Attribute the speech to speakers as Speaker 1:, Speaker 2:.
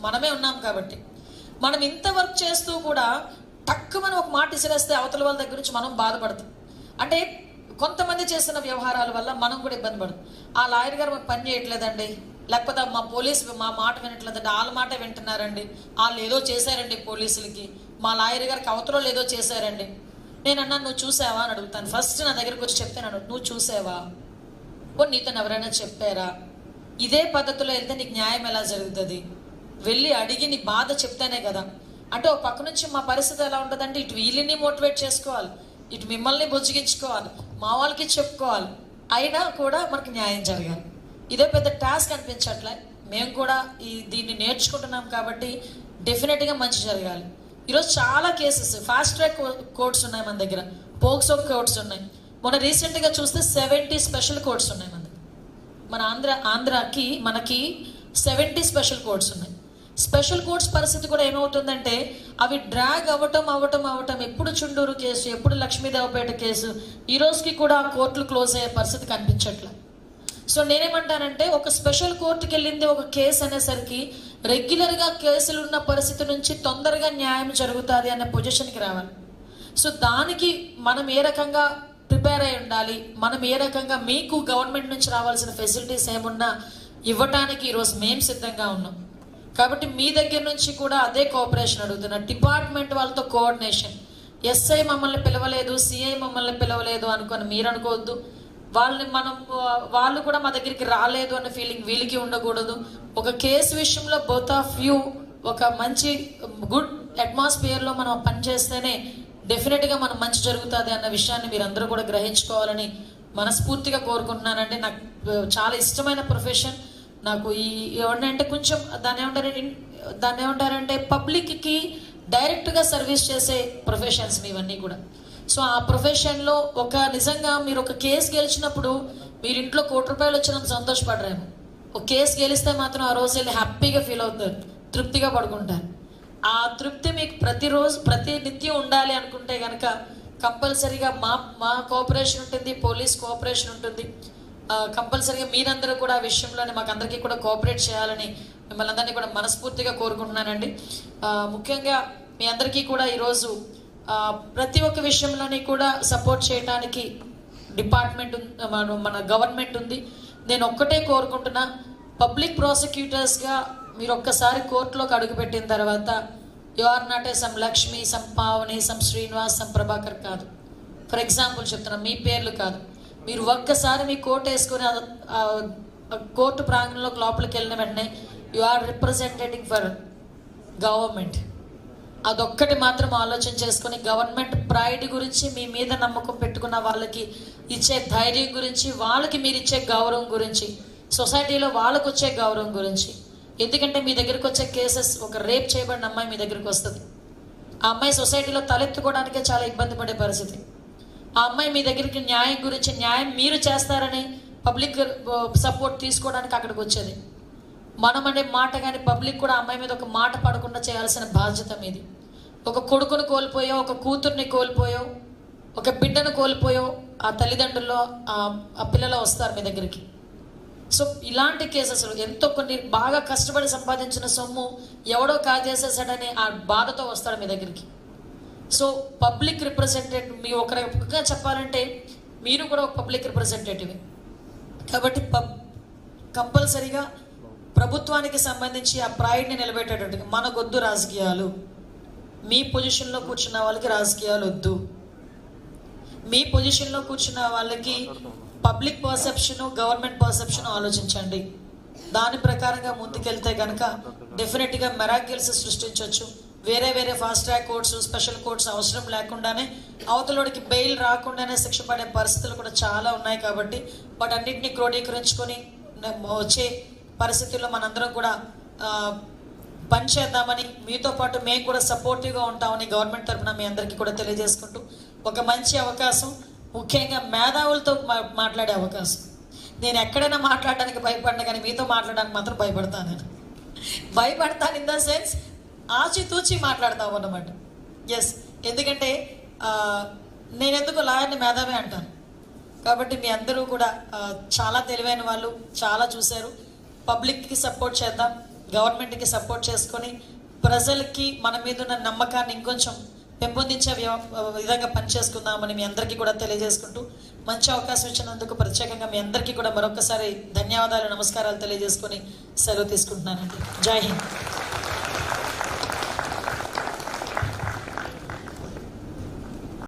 Speaker 1: మనమే ఉన్నాం కాబట్టి. మనం ఇంత వర్క్ చేస్తూ కూడా మనం ఒక మాట ఇసిరేస్తే అవతల వాళ్ళ దగ్గర నుంచి మనం బాధపడతాం. అంటే కొంతమంది చేస్తున్న వ్యవహారాల వల్ల మనం కూడా ఇబ్బంది పడదు ఆ లాయర్ గారు మాకు పని చేయట్లేదండి. లేకపోతే మా పోలీసు మా మాట వినట్లేదండి. వాళ్ళ మాట వింటున్నారండి. వాళ్ళు ఏదో చేశారండి పోలీసులకి. మా లాయర్ గారికి అవతలలో ఏదో చేశారండి. నేను అన్నాను నువ్వు చూసావా? అని అడుగుతాను. ఫస్ట్ నా దగ్గరకు వచ్చి చెప్తాను నువ్వు చూసావా? ఓ నీతో ఎవరైనా చెప్పారా? ఇదే పద్ధతిలో వెళ్తే నీకు న్యాయం ఎలా జరుగుతుంది? వెళ్ళి అడిగి నీ బాధ చెప్తేనే కదా. అంటే ఒక పక్క నుంచి మా పరిస్థితి ఎలా ఉంటుందంటే ఇటు వీళ్ళని మోటివేట్ చేసుకోవాలి. ఇటు మిమ్మల్ని బుజ్జిగించుకోవాలి. మా వాళ్ళకి చెప్పుకోవాలి. అయినా కూడా మనకు న్యాయం జరగాలి. ఇదే పెద్ద టాస్క్ అనిపించట్లే. మేము కూడా ఈ దీన్ని నేర్చుకుంటున్నాం కాబట్టి డెఫినెట్గా మంచి జరగాలి. ఈరోజు చాలా కేసెస్ ఫాస్ట్ ట్రాక్ కోర్ట్స్ ఉన్నాయి మన దగ్గర. పోక్సో కోర్ట్స్ ఉన్నాయి. మొన్న రీసెంట్గా చూస్తే సెవెంటీ స్పెషల్ కోర్ట్స్ ఉన్నాయి మన దగ్గర. మన ఆంధ్ర ఆంధ్రాకి మనకి సెవెంటీ స్పెషల్ కోర్ట్స్ ఉన్నాయి. స్పెషల్ కోర్ట్స్ పరిస్థితి కూడా ఏమవుతుందంటే అవి డ్రాగ్ అవ్వటం అవ్వటం అవ్వటం ఎప్పుడు చుండూరు కేసు ఎప్పుడు లక్ష్మీదేవపేట కేసు ఈ రోజుకి కూడా కోర్టులు క్లోజ్ అయ్యే పరిస్థితి కనిపించట్లే. సో నేనేమంటానంటే ఒక స్పెషల్ కోర్టుకి వెళ్ళింది ఒక కేసు అనేసరికి రెగ్యులర్గా కేసులు ఉన్న పరిస్థితి నుంచి తొందరగా న్యాయం జరుగుతుంది అనే పొజిషన్కి రావాలి. సో దానికి మనం ఏ రకంగా ప్రిపేర్ అయి ఉండాలి మనం ఏ రకంగా మీకు గవర్నమెంట్ నుంచి రావాల్సిన ఫెసిలిటీస్ ఏమున్నా ఇవ్వటానికి ఈరోజు మేము సిద్ధంగా ఉన్నాం. కాబట్టి మీ దగ్గర నుంచి కూడా అదే కోఆపరేషన్ అడుగుతున్నా. డిపార్ట్మెంట్ వాళ్ళతో కోఆర్డినేషన్ ఎస్ఐ మమ్మల్ని పిలవలేదు సిఐ మమ్మల్ని పిలవలేదు అనుకొని మీరు అనుకోవద్దు. వాళ్ళని మనం వాళ్ళు కూడా మా దగ్గరికి రాలేదు అన్న ఫీలింగ్ వీళ్ళకి ఉండకూడదు. ఒక కేసు విషయంలో బోత్ ఆఫ్ యూ ఒక మంచి గుడ్ అట్మాస్ఫియర్లో మనం పనిచేస్తేనే డెఫినెట్గా మనం మంచి జరుగుతుంది అన్న విషయాన్ని మీరందరూ కూడా గ్రహించుకోవాలని మనస్ఫూర్తిగా కోరుకుంటున్నానండి. నాకు చాలా ఇష్టమైన ప్రొఫెషన్ నాకు ఈ ఏమంటే కొంచెం దాన్ని ఏమంటారు దాన్ని ఏమంటారంటే పబ్లిక్కి డైరెక్ట్గా సర్వీస్ చేసే ప్రొఫెషన్స్ ఇవన్నీ కూడా. సో ఆ ప్రొఫెషన్లో ఒక నిజంగా మీరు ఒక కేసు గెలిచినప్పుడు మీరు ఇంట్లో కోటి రూపాయలు వచ్చినంత సంతోషపడరేమో. ఒక కేసు గెలిస్తే మాత్రం ఆ రోజు వెళ్ళి హ్యాపీగా ఫీల్ అవుతారు తృప్తిగా పడుకుంటారు. ఆ తృప్తి మీకు ప్రతిరోజు ప్రతి నిత్యం ఉండాలి అనుకుంటే కనుక కంపల్సరీగా మా మా కోఆపరేషన్ ఉంటుంది పోలీస్ కోఆపరేషన్ ఉంటుంది. కంపల్సరీగా మీరందరూ కూడా ఆ విషయంలోనే మాకు అందరికీ కూడా కోఆపరేట్ చేయాలని మిమ్మల్ని అందరినీ కూడా మనస్ఫూర్తిగా కోరుకుంటున్నానండి. ముఖ్యంగా మీ అందరికీ కూడా ఈరోజు ప్రతి ఒక్క విషయంలోని కూడా సపోర్ట్ చేయడానికి డిపార్ట్మెంట్ మన గవర్నమెంట్ ఉంది. నేను ఒక్కటే కోరుకుంటున్నా పబ్లిక్ ప్రాసిక్యూటర్స్గా మీరు ఒక్కసారి కోర్టులోకి అడుగుపెట్టిన తర్వాత you are not a some Lakshmi some Pavani some Srinivas some Prabhakar కాదు. ఫర్ ఎగ్జాంపుల్ చెప్తున్నా మీ పేర్లు కాదు. మీరు ఒక్కసారి మీ కోట్ వేసుకొని కోర్టు ప్రాంగణంలోకి లోపలికి వెళ్ళిన వెంటనే you are representing for government అదొక్కటి మాత్రం ఆలోచన చేసుకొని గవర్నమెంట్ ప్రైడ్ గురించి మీ మీద నమ్మకం పెట్టుకున్న వాళ్ళకి ఇచ్చే ధైర్యం గురించి వాళ్ళకి మీరు ఇచ్చే గౌరవం గురించి సొసైటీలో వాళ్ళకు వచ్చే గౌరవం గురించి. ఎందుకంటే మీ దగ్గరికి వచ్చే కేసెస్ ఒక రేప్ చేయబడిన అమ్మాయి మీ దగ్గరికి వస్తుంది. ఆ అమ్మాయి సొసైటీలో తలెత్తుకోవడానికే చాలా ఇబ్బంది పడే పరిస్థితి. ఆ అమ్మాయి మీ దగ్గరికి న్యాయం గురించి న్యాయం మీరు చేస్తారని పబ్లిక్ సపోర్ట్ తీసుకోవడానికి అక్కడికి వచ్చేది. మనం అనే మాట కానీ పబ్లిక్ కూడా ఆ అమ్మాయి మీద ఒక మాట పడకుండా చేయాల్సిన బాధ్యత మీది. ఒక కొడుకును కోల్పోయో ఒక కూతుర్ని కోల్పోయో ఒక బిడ్డను కోల్పోయో ఆ తల్లిదండ్రుల్లో ఆ ఆ పిల్లలు వస్తారు మీ దగ్గరికి. సో ఇలాంటి కేసెస్ ఎంతో కొన్ని బాగా కష్టపడి సంపాదించిన సొమ్ము ఎవడో కాజేసేసాడని ఆ బాధతో వస్తాడు మీ దగ్గరికి. సో పబ్లిక్ రిప్రజెంటేటివ్ మీ ఒక రకంగా చెప్పాలంటే మీరు కూడా ఒక పబ్లిక్ రిప్రజెంటేటివ్. కాబట్టి పబ్ కంపల్సరీగా ప్రభుత్వానికి సంబంధించి ఆ ప్రైడ్ని నిలబెట్టేటట్టు మనకొద్దు రాజకీయాలు. మీ పొజిషన్లో కూర్చున్న వాళ్ళకి రాజకీయాలు వద్దు. మీ పొజిషన్లో కూర్చున్న వాళ్ళకి పబ్లిక్ పర్సెప్షన్ గవర్నమెంట్ పర్సెప్షన్ ఆలోచించండి. దాని ప్రకారంగా ముందుకెళ్తే కనుక డెఫినెట్గా మెరాకిల్స్ సృష్టించవచ్చు వేరే వేరే fast track courts special courts అవసరం లేకుండానే అవతలోడికి బెయిల్ రాకుండానే శిక్ష పడే పరిస్థితులు కూడా చాలా ఉన్నాయి కాబట్టి వాటన్నిటిని క్రోడీకరించుకొని వచ్చే పరిస్థితుల్లో మనందరం కూడా పనిచేద్దామని మీతో పాటు మేము కూడా సపోర్టివ్గా ఉంటామని గవర్నమెంట్ తరఫున మీ అందరికీ కూడా తెలియజేసుకుంటూ ఒక మంచి అవకాశం ముఖ్యంగా మేధావులతో మాట్లాడే అవకాశం. నేను ఎక్కడైనా మాట్లాడడానికి భయపడినా కానీ మీతో మాట్లాడడానికి మాత్రం భయపడతాను నేను. భయపడతాను ఇన్ ద సెన్స్ ఆచితూచి మాట్లాడతావు అన్నమాట. ఎస్ ఎందుకంటే నేను ఎందుకు లాయర్ని మేధావే అంటాను? కాబట్టి మీ అందరూ కూడా చాలా తెలివైన వాళ్ళు చాలా చూశారు. పబ్లిక్కి సపోర్ట్ చేద్దాం గవర్నమెంట్కి సపోర్ట్ చేసుకొని ప్రజలకి మన మీద ఉన్న నమ్మకాన్ని ఇంకొంచెం పెంపొందించే విధంగా పనిచేసుకుందామని మీ అందరికీ కూడా తెలియజేసుకుంటూ మంచి అవకాశం ఇచ్చినందుకు ప్రత్యేకంగా మీ అందరికీ కూడా మరొకసారి ధన్యవాదాలు నమస్కారాలు తెలియజేసుకొని సెలవు తీసుకుంటున్నానండి. జై హింద్.